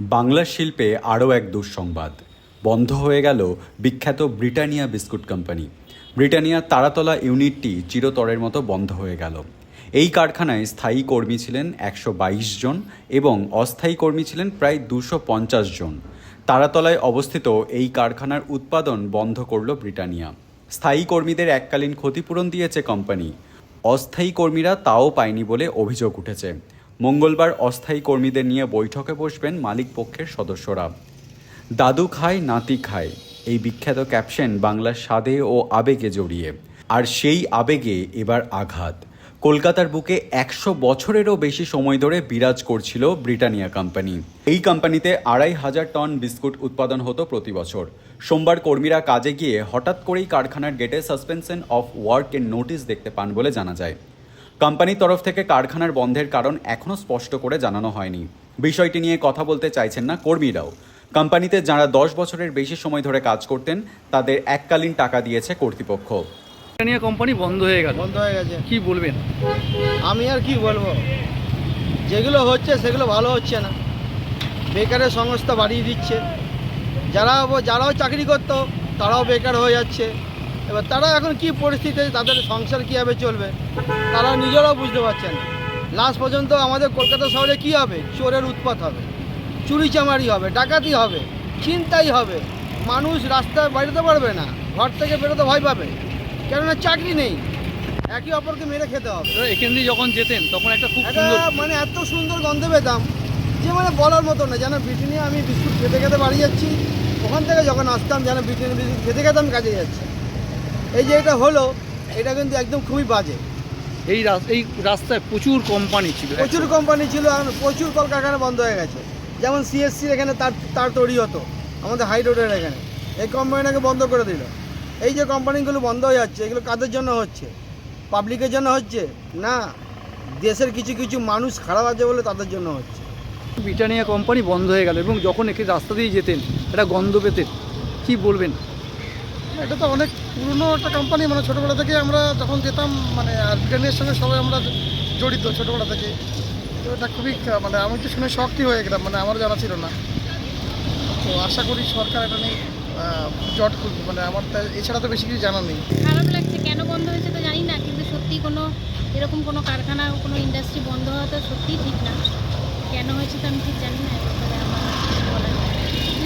বাংলা শিল্পে আরও এক দুঃসংবাদ। বন্ধ হয়ে গেল বিখ্যাত Britannia biscuit company. Britannia Taratala ইউনিটটি চিরতরের মতো বন্ধ হয়ে গেল। এই কারখানায় স্থায়ী কর্মী ছিলেন একশো বাইশ জন এবং অস্থায়ী কর্মী ছিলেন প্রায় দুশো পঞ্চাশ জন। তারাতলায় অবস্থিত এই কারখানার উৎপাদন বন্ধ করল ব্রিটানিয়া। স্থায়ী কর্মীদের এককালীন ক্ষতিপূরণ দিয়েছে কোম্পানি। অস্থায়ী কর্মীরা তাও পায়নি বলে অভিযোগ উঠেছে। মঙ্গলবার অস্থায়ী কর্মীদের নিয়ে বৈঠকে বসবেন মালিক পক্ষের সদস্যরা। দাদু খায়, নাতি খায়, এই বিখ্যাত ক্যাপশন বাংলার স্বাদে ও আবেগে জড়িয়ে। আর সেই আবেগে এবার আঘাত। কলকাতার বুকে একশো বছরেরও বেশি সময় ধরে বিরাজ করছিল ব্রিটানিয়া কোম্পানি। এই কোম্পানিতে আড়াই হাজার টন বিস্কুট উৎপাদন হতো প্রতি বছর। সোমবার কর্মীরা কাজে গিয়ে হঠাৎ করেই কারখানার গেটে সাসপেনশন অফ ওয়ার্কের নোটিশ দেখতে পান বলে জানা যায়। কোম্পানির তরফ থেকে কারখানার বন্ধের কারণ এখনও স্পষ্ট করে জানানো হয়নি। বিষয়টি নিয়ে কথা বলতে চাইছেন না কর্মীরাও। কোম্পানিতে যারা দশ বছরের বেশি সময় ধরে কাজ করতেন তাদের এককালীন টাকা দিয়েছে কর্তৃপক্ষ। ব্রিটানিয়া কোম্পানি বন্ধ হয়ে গেল। বন্ধ হয়ে গেছে। কি বলবেন? আমি আর কি বলব? যেগুলো হচ্ছে সেগুলো ভালো হচ্ছে না। বেকারের সংস্থা বাড়িয়ে দিচ্ছে। যারা যারাও চাকরি করতো তারাও বেকার হয়ে যাচ্ছে। এবার তারা এখন কি পরিস্থিতি তাদের সংসার কীভাবে চলবে তারা নিজেরাও বুঝতে পারছেন লাস্ট পর্যন্ত আমাদের কলকাতা শহরে কি হবে? চোরের উৎপাত হবে চুরি চামারি হবে ডাকাতি হবে চিন্তাই হবে। মানুষ রাস্তায় বেরোতে পারবে না ঘর থেকে বেরোতে ভয় পাবে কেননা চাকরি নেই। একে অপরকে মেরে খেতে হবে। এখান দিয়ে যখন যেতেন তখন একটা খুব মানে এত সুন্দর গন্ধ পেতাম যে মানে বলার মতো না যেন ব্রিটানিয়া আমি বিস্কুট খেতে খেতে বাড়ি যাচ্ছি ওখান থেকে যখন আসতাম যেন ব্রিটানিয়া বিস্কুট খেতে খেতে আমি কাজে যাচ্ছি। এই যে এটা হলো এটা কিন্তু একদম খুবই বাজে। এই এই রাস্তায় প্রচুর কোম্পানি ছিল প্রচুর কোম্পানি ছিল আর প্রচুর কলকারখানা বন্ধ হয়ে গেছে। যেমন সিএসসি এখানে তার তার তৈরি হতো আমাদের হাই রোডের এখানে। এই কোম্পানিটাকে বন্ধ করে দিল। এই যে কোম্পানিগুলো বন্ধ হয়ে যাচ্ছে এগুলো কাদের জন্য হচ্ছে? পাবলিকের জন্য হচ্ছে? না দেশের কিছু কিছু মানুষ খারাপ আছে বলে তাদের জন্য হচ্ছে। ব্রিটানিয়া কোম্পানি বন্ধ হয়ে গেল এবং যখন একে রাস্তা দিয়ে যেতেন একটা গন্ধ পেতেন কী বলবেন? এটা তো অনেক পুরনো একটা কোম্পানি মানে ছোটোবেলা থেকে আমরা যখন যেতাম মানে আর ব্রিটেনের সঙ্গে সবাই আমরা জড়িত ছোটোবেলা থেকে তো এটা খুবই মানে আমি তো শুনে শক্তি হয়ে গেলাম মানে আমার জানা ছিল না। তো আশা করি সরকার এটা নিয়ে জট খুলবে মানে আমার তা এছাড়া তো বেশি কিছু জানা নেই। খারাপ লাগছে, কেন বন্ধ হয়েছে তো জানি না, কিন্তু সত্যি কোনো, এরকম কোনো কারখানা, কোনো ইন্ডাস্ট্রি বন্ধ হওয়া তো সত্যিই ঠিক না। কেন হয়েছে তো আমি ঠিক জানি না